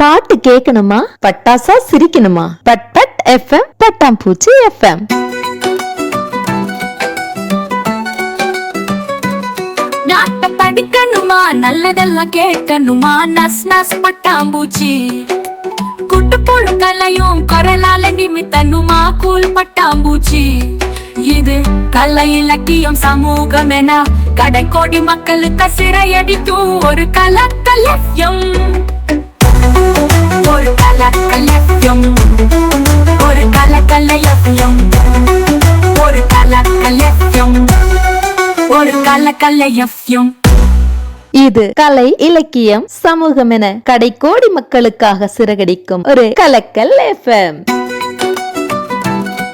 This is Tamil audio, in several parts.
பாட்டு கேட்கணுமா பட்டாசா சிரிக்கணுமா? பட் பட் எஃப்எம் பட்டாம்பூச்சி எஃப்எம் நாட்ட படிக்கணுமா? நல்லதெல்லாம் கேட்கணுமா? நஸ் நஸ் பட்டாம்பூச்சி. குட்டு புழு கலையும் குரலால நிமித்தனுமா கூல் பட்டாம்பூச்சி. இது கலை இலக்கியம் சமூகம் என கடைக்கோடி மக்களுக்கு சிறையடிக்கும் ஒரு கலக்கலயம் ஒரு கலக்கலயம் ஒரு கலக்கலயம் ஒரு கலக்கலயம் ஒரு கலக்கலயம் இது கலை இலக்கியம் சமூகம் என கடைக்கோடி மக்களுக்காக சிறகடிக்கும் ஒரு கலக்கல் எஃப்எம்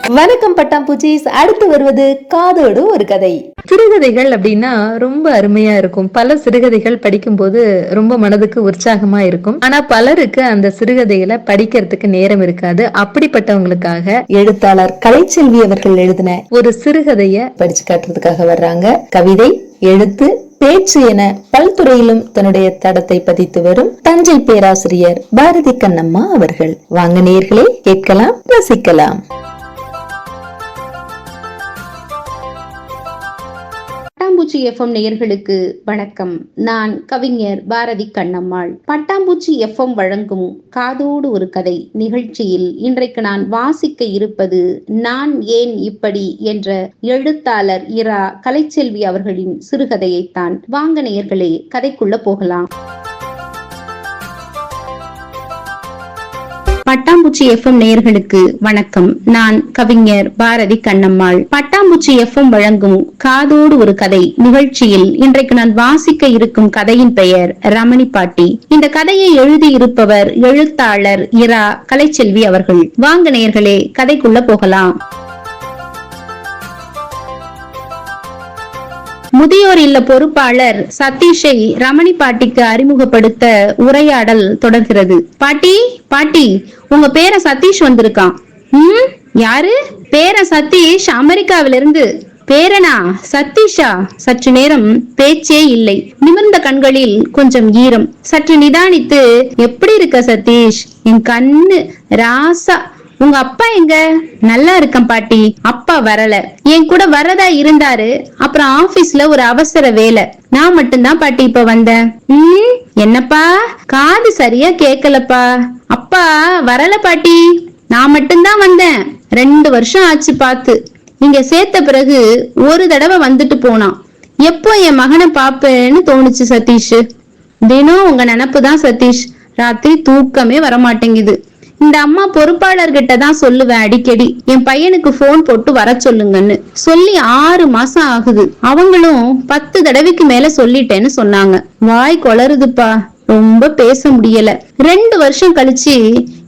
வணக்கம் பட்டாம்பூச்சிஸ் அடுத்து வருவது காதோடு ஒரு கதை. சிறுகதைகள் அப்படின்னா ரொம்ப அருமையா இருக்கும். பல சிறுகதைகள் படிக்கும்போது ரொம்ப மனதுக்கு உற்சாகமா இருக்கும். ஆனா பலருக்கு அந்த சிறுகதைகளை படிக்கிறதுக்கு நேரம் இருக்காது. அப்படிப்பட்டவங்களுக்காக எழுத்தாளர் கலைச்செல்வி அவர்கள் எழுதின ஒரு சிறுகதைய படிச்சு காட்டுறதுக்காக வர்றாங்க. கவிதை எழுத்து பேச்சு என பல்துறையிலும் தன்னுடைய தடத்தை பதித்து வரும் தஞ்சை பேராசிரியர் பாரதி கண்ணம்மா அவர்கள். வாங்க நேர்களே கேட்கலாம் ரசிக்கலாம். பட்டாம்பூச்சி எஃப்எம் நேயர்களுக்கு வணக்கம். நான் கவிஞர் பாரதி கண்ணம்மாள். பட்டாம்பூச்சி எஃப்எம் வழங்கும் காதோடு ஒரு கதை நிகழ்ச்சியில் இன்றைக்கு நான் வாசிக்க இருப்பது நான் ஏன் இப்படி என்ற எழுத்தாளர் இரா கலைச்செல்வி அவர்களின் சிறுகதையைத்தான். வாங்க நேயர்களே கதைக்குள்ள போகலாம். பட்டாம்பூச்சி எஃப்எம் நேயர்களுக்கு வணக்கம். நான் கவிஞர் பாரதி கண்ணம்மாள். பட்டாம்பூச்சி எஃப்எம் வழங்கும் காதோடு ஒரு கதை நிகழ்ச்சியில் இன்றைக்கு நான் வாசிக்க இருக்கும் கதையின் பெயர் ரமணி பாட்டி. இந்த கதையை எழுதியிருப்பவர் எழுத்தாளர் இரா கலைச்செல்வி அவர்கள். வாங்க நேயர்களே கதைக்குள்ள போகலாம். முதியோர் இல்ல பொறுப்பாளர் சதீஷை ரமணி பாட்டிக்கு அறிமுகப்படுத்த உரையாடல் தொடர்கிறது. பாட்டி பாட்டி உங்க பேர சதீஷ் வந்திருக்கான். ம்? யாரு? பேர சதீஷ் அமெரிக்காவில இருந்து பேரனா? சதீஷா? சற்று நேரம் பேச்சே இல்லை. நிமிர்ந்த கண்களில் கொஞ்சம் ஈரம். சற்று நிதானித்து எப்படி இருக்க சதீஷ்? என் கண்ணு ராசா உங்க அப்பா எங்க? நல்லா இருக்கேன் பாட்டி. அப்பா வரல. என் கூட வரதா இருந்தாரு. அப்புறம் ஆபீஸ்ல ஒரு அவசர வேலை. நான் மட்டும்தான் பாட்டி இப்ப வந்தேன். உம் என்னப்பா? காது சரியா கேக்கலப்பா. அப்பா வரல பாட்டி. நான் மட்டும்தான் வந்தேன். ரெண்டு வருஷம் ஆச்சு பார்த்து. இங்க சேர்த்த பிறகு ஒரு தடவை வந்துட்டு போனான். எப்போ என் மகனை பாப்பேன்னு தோணுச்சு சதீஷ். தினம் உங்க நினப்பு தான் சதீஷ். ராத்திரி தூக்கமே வர மாட்டேங்குது இந்த அம்மா பொறுப்பாளர்கிட்ட தான் சொல்லுவேன் அடிக்கடி. என் பையனுக்கு போன் போட்டு வர சொல்லுங்கன்னு. சொல்லி ஆறு மாசம் ஆகுது. அவங்களும் பத்து தடவைக்கு மேல சொல்லிட்டேன்னு சொன்னாங்க. வாய் கொளறுதுப்பா ரொம்ப பேச முடியல. ரெண்டு வருஷம் கழிச்சு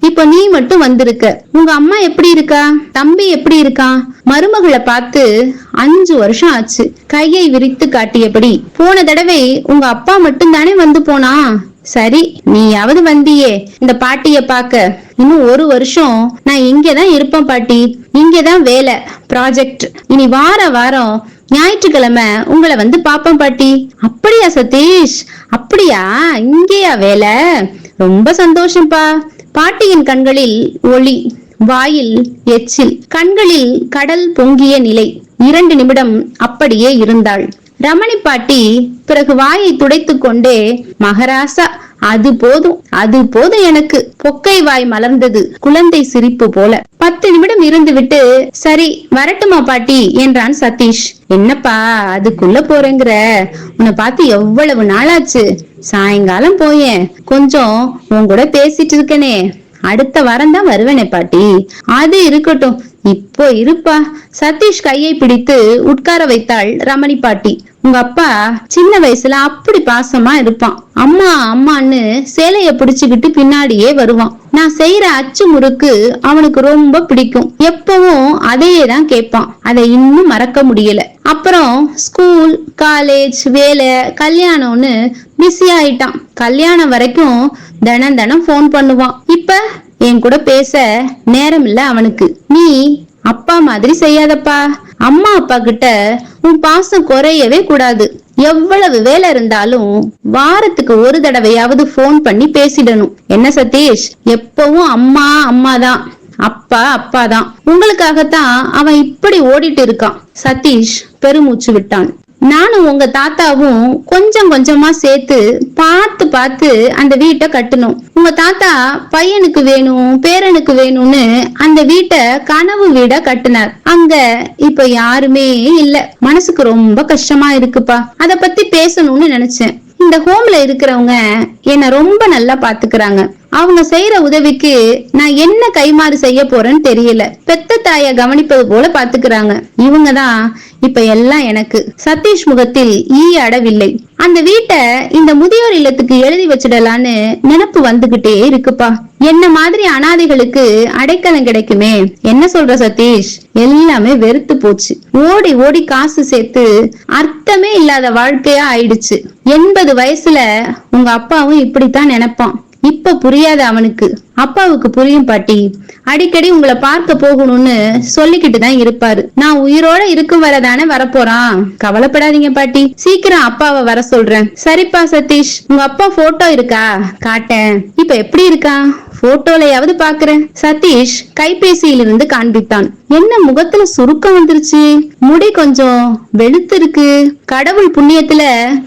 இப்ப நீ மட்டும் வந்திருக்க. உங்க அம்மா எப்படி இருக்கா? தம்பி எப்படி இருக்கான் மருமகளை பார்த்து அஞ்சு வருஷம் ஆச்சு. கையை விரித்து காட்டியபடி. போன தடவை உங்க அப்பா மட்டும் தானே வந்து போனா? சரி நீயாவது வந்தியே. இந்த பாட்டிய பாக்க. இன்னும் ஒரு வருஷம் நான் இங்கதான் இருப்பேன் பாட்டி. இங்கதான் வேலை ப்ராஜெக்ட் இனி வார வாரம் ஞாயிற்றுக்கிழமை உங்களை வந்து பாப்போம் பாட்டி. அப்படியா சதீஷ்? அப்படியா? இங்கேயா வேலை? ரொம்ப சந்தோஷம்ப்பா பாட்டியின் கண்களில் ஒளி வாயில் எச்சில் கண்களில் கடல் பொங்கிய நிலை. இரண்டு நிமிடம் அப்படியே இருந்தாள். ரமணி பாட்டி பிறகு வாயை துடைத்துக் கொண்டே மகராசா அது போதும் அது போதும் எனக்கு. பொக்கை வாய் மலர்ந்தது குழந்தை சிரிப்பு போல. பத்து நிமிடம் இருந்து விட்டு சரி வரட்டுமா பாட்டி? என்றான் சதீஷ். என்னப்பா அதுக்குள்ள போறேங்கிற. உன்னை பார்த்து எவ்வளவு நாளாச்சு? சாயங்காலம் போயேன். கொஞ்சம் உன் கூட பேசிட்டு இருக்கனே. அடுத்த வாரம் தான் வருவேனே பாட்டி. அது இருக்கட்டும் இப்போ இருப்பா. சதீஷ் கையை பிடித்து உட்கார வைத்தாள் ரமணி பாட்டி. உங்க அப்பா சின்ன வயசுல அப்படி பாசமா இருப்பான். அம்மா அம்மான்னு சேலைய புடிச்சுக்கிட்டு பின்னாடியே வருவான். நான் செய்யற அச்சு முறுக்கு அவனுக்கு ரொம்ப பிடிக்கும். எப்பவும் அதையே தான் கேட்பான். அதை இன்னும் மறக்க முடியல. அப்புறம் ஸ்கூல் காலேஜ் வேலை கல்யாணம்னு பிஸி ஆயிட்டான். கல்யாணம் வரைக்கும் தினம் தினம் ஃபோன் பண்ணுவான். இப்ப என் கூட பேச நேரம் இல்ல அவனுக்கு. நீ அப்பா மாதிரி செய்யாதப்பா. அம்மா அப்பா கிட்ட உன் பாசம் குறையவே கூடாது. எவ்வளவு வேலை இருந்தாலும் வாரத்துக்கு ஒரு தடவையாவது ஃபோன் பண்ணி பேசிடணும். என்ன சதீஷ்? எப்பவும் அம்மா அம்மா தான் அப்பா அப்பா தான் உங்களுக்காகத்தான் அவன் இப்படி ஓடிட்டு இருக்கான். சதீஷ் பெருமூச்சு விட்டான். நானும் உங்க தாத்தாவும் கொஞ்சம் கொஞ்சமா சேர்த்து பார்த்து பார்த்து அந்த வீட்டை கட்டணும். உங்க தாத்தா பையனுக்கு வேணும் பேரனுக்கு வேணும்னு அந்த வீட்டை கனவு வீட கட்டினார். அங்க இப்ப யாருமே இல்ல. மனசுக்கு ரொம்ப கஷ்டமா இருக்குப்பா. அத பத்தி பேசணும்னு நினைச்சேன். இந்த ஹோம்ல இருக்கிறவங்க என்ன ரொம்ப நல்லா பாத்துக்கிறாங்க அவங்க செய்யற உதவிக்கு நான் என்ன கைமாறு செய்ய போறேன்னு தெரியல. பெத்த தாய கவனிப்பது போல பாத்துக்கிறாங்க. இவங்கதான் இப்ப எல்லாம் எனக்கு. சதீஷ் முகத்தில் ஈ அடவில்லை. அந்த வீட்டை இந்த முதியோர் இல்லத்துக்கு எழுதி வச்சிடலான்னு நினப்பு வந்துகிட்டே இருக்குப்பா. என்ன மாதிரி அனாதைகளுக்கு அடைக்கலம் கிடைக்குமே. என்ன சொல்ற சதீஷ்? எல்லாமே வெறுத்து போச்சு. ஓடி ஓடி காசு சேர்த்து அர்த்தமே இல்லாத வாழ்க்கையா ஆயிடுச்சு. எண்பது வயசுல உங்க அப்பாவும் இப்படித்தான் நினைப்பான். இப்ப புரியாது அவனுக்கு. அப்பாவுக்கு புரியும் பாட்டி. அடிக்கடி உங்களை பார்க்க போகணும்னு சொல்லிக்கிட்டு தான் இருப்பாரு. நான் உயிரோட இருக்கும் வரதானே வரப்போறான். கவலைப்படாதீங்க பாட்டி. சீக்கிரம் அப்பாவை வர சொல்றேன். சரிப்பா சதீஷ் உங்க அப்பா போட்டோ இருக்கா? காட்டேன். இப்ப எப்படி இருக்கா போட்டோலையாவது பாக்குறேன். சதீஷ் கைபேசியிலிருந்து காண்பித்தான். என்ன முகத்துல சுருக்கம் வந்துருச்சு? முடி கொஞ்சம் வெளுத்து இருக்கு. கடவுள் புண்ணியத்துல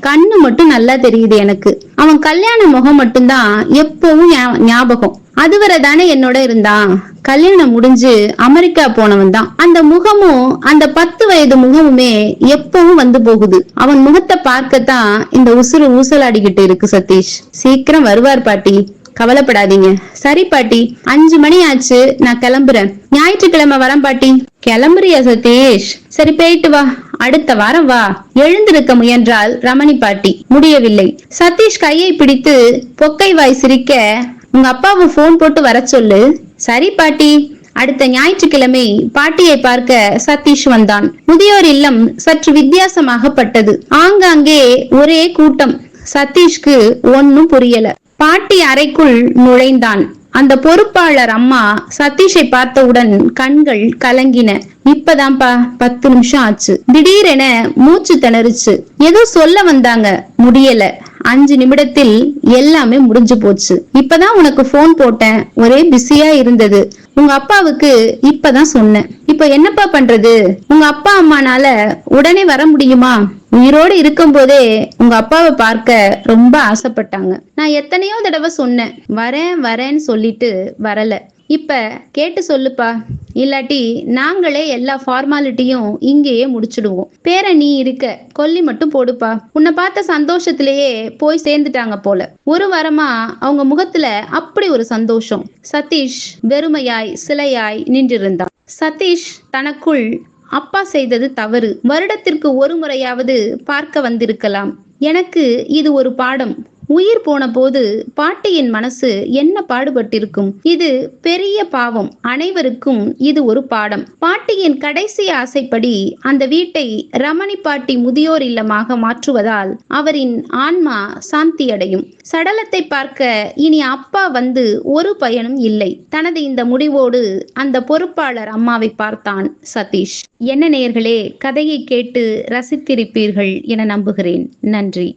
கண்ணு மட்டும் நல்லா தெரியுது எனக்கு. அவன் கல்யாண முகம் மட்டும்தான் எப்பவும் ஞாபகம். அதுவரை தானே என்னோட இருந்தான். கல்யாணம் முடிஞ்சு அமெரிக்கா போனவன் தான். அந்த முகமும் அந்த பத்து வயது முகமுமே எப்பவும் வந்து போகுது. அவன் முகத்தை பார்க்கத்தான் இந்த உசுறு ஊசலாடிக்கிட்டு இருக்கு சதீஷ். சீக்கிரம் வருவார் பாட்டி. கவலைப்படாதீங்க. சரி பாட்டி. அஞ்சு மணி ஆச்சு நான் கிளம்புறேன். ஞாயிற்றுக்கிழமை வரேன் பாட்டி. கிளம்புறியா சதீஷ்? சரி போயிட்டு வா. அடுத்த வாரம் வா. எழுந்திருக்க முயன்றால் ரமணி பாட்டி. முடியவில்லை. சதீஷ் கையை பிடித்து பொக்கை வாய் சிரிக்க உங்க அப்பாவை போன் போட்டு வர சொல்லு. சரி பாட்டி. அடுத்த ஞாயிற்றுக்கிழமை பாட்டியை பார்க்க சதீஷ் வந்தான். முதியோர் இல்லம் சற்று வித்தியாசமாகப்பட்டது. ஆங்காங்கே ஒரே கூட்டம். சதீஷ்க்கு ஒன்னும் புரியல. பாட்டி அறைக்குள் நுழைந்தான். அந்த பொறுப்பாளர் அம்மா சதீஷை பார்த்தவுடன் கண்கள் கலங்கின. இப்பதான்ப்பா பத்து நிமிஷம் ஆச்சு. திடீரென மூச்சு திணறுச்சு. ஏதோ சொல்ல வந்தாங்க. முடியல. அஞ்சு நிமிடத்தில் எல்லாமே முடிஞ்சு போச்சு. இப்பதான் உனக்கு போன் போட்டேன். ஒரே பிஸியா இருந்தது. உங்க அப்பாவுக்கு இப்பதான் சொன்னேன். இப்ப என்னப்பா பண்றது? உங்க அப்பா அம்மானால உடனே வர முடியுமா? உயிரோடு இருக்கும் போதே உங்க அப்பாவை பார்க்க ரொம்ப ஆசைப்பட்டாங்க. நான் எத்தனையோ தடவை சொன்னேன். வரேன் வரேன்னு சொல்லிட்டு வரல. இப்ப கேட்டு சொல்லுப்பா. இல்லாட்டி நாங்களே எல்லா ஃபார்மாலிட்டியும் இங்கேயே முடிச்சிடுவோம். பேர நீ இருக்க கொல்லி மட்டும் போடுப்பா. உன்னை பார்த்த சந்தோஷத்திலேயே போய் சேர்ந்துட்டாங்க போல. ஒரு வாரமா அவங்க முகத்துல அப்படி ஒரு சந்தோஷம். சதீஷ் வெறுமையாய் சிலையாய் நின்றிருந்தான். சதீஷ் தனக்குள் அப்பா செய்தது தவறு. வருடத்திற்கு ஒரு முறையாவது பார்க்க வந்திருக்கலாம். எனக்கு இது ஒரு பாடம். உயிர் போன போது பாட்டியின் மனசு என்ன பாடுபட்டிருக்கும்? இது பெரிய பாவம். அனைவருக்கும் இது ஒரு பாடம். பாட்டியின் கடைசி ஆசைப்படி அந்த வீட்டை ரமணி பாட்டி முதியோர் இல்லமாக மாற்றுவதால் அவரின் ஆன்மா சாந்தி அடையும். சடலத்தை பார்க்க இனி அப்பா வந்து ஒரு பயனும் இல்லை. தனது இந்த முடிவோடு அந்த பொறுப்பாளர் அம்மாவை பார்த்தான் சதீஷ். என்ன நேயர்களே கதையை கேட்டு ரசித்திருப்பீர்கள் என நம்புகிறேன். நன்றி.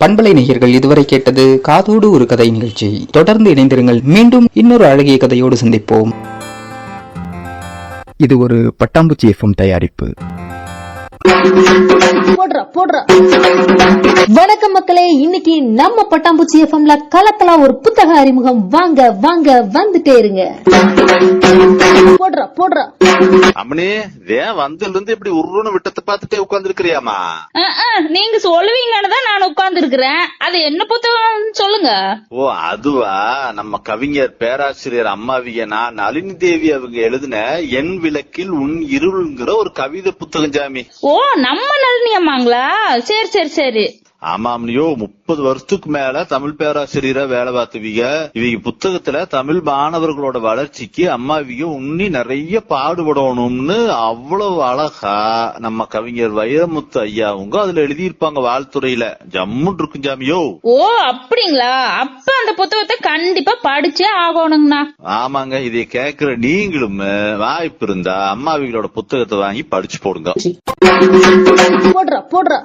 பண்பலை நேயர்கள் இதுவரை கேட்டது காதோடு ஒரு கதை நிகழ்ச்சி. தொடர்ந்து இணைந்திருங்கள். மீண்டும் இன்னொரு அழகிய கதையோடு சந்திப்போம். இது ஒரு பட்டாம்பூச்சி எஃப்எம் தயாரிப்பு. போடுறா போடுறா. வணக்கம் மக்களே இன்னைக்கு நம்ம பட்டாம்பூச்சி எஃப்எம்ல கலக்கலாம் ஒரு புத்தக அறிமுகம். வாங்க வாங்க வந்துட்டே இருங்க. போடுறா போடுறா. அம்மனி ஏன் வந்ததுல இருந்து இப்படி உருன்னு விட்டத்தை பார்த்துட்டே உட்கார்ந்து இருக்கிறியாமா நீங்க சொல்லுவீங்கன்னு தான் நான் உட்கார்ந்து இருக்கிறேன் அது என்ன புத்தகம் சொல்லுங்க. ஓ அதுவா? நம்ம கவிஞர் பேராசிரியர் அம்மாவிய நான் நளினி தேவி அவங்க எழுதின என் விளக்கில் உன் இருள்ங்கிற ஒரு கவிதை புத்தகம் ஜாமி ஓ நம்ம நளினி அம்மாங்களா சரி சரி சரி. ஆமாம்னியோ முப்பது வருஷத்துக்கு மேல தமிழ் பேராசிரியரா வேலை பார்த்தவீங்க. இவங்க புத்தகத்துல தமிழ் மாணவர்களோட வளர்ச்சிக்கு அம்மா இவங்க உன்னி நிறைய பாடுபடணும்னு அவ்வளவு அழகா நம்ம கவிஞர் வைரமுத்து ஐயாவுங்க அதுல எழுதியிருப்பாங்க வாழ்த்துறையில. ஜம்முன் இருக்கும் ஜாமியோ ஓ அப்படிங்களா? அப்ப அந்த புத்தகத்தை கண்டிப்பா படிச்சே ஆகணுங்கண்ணா. ஆமாங்க இதை கேக்குற நீங்களும் வாய்ப்பு இருந்தா அம்மாவிகளோட புத்தகத்தை வாங்கி படிச்சு போடுங்க. போடுறா போடுறா.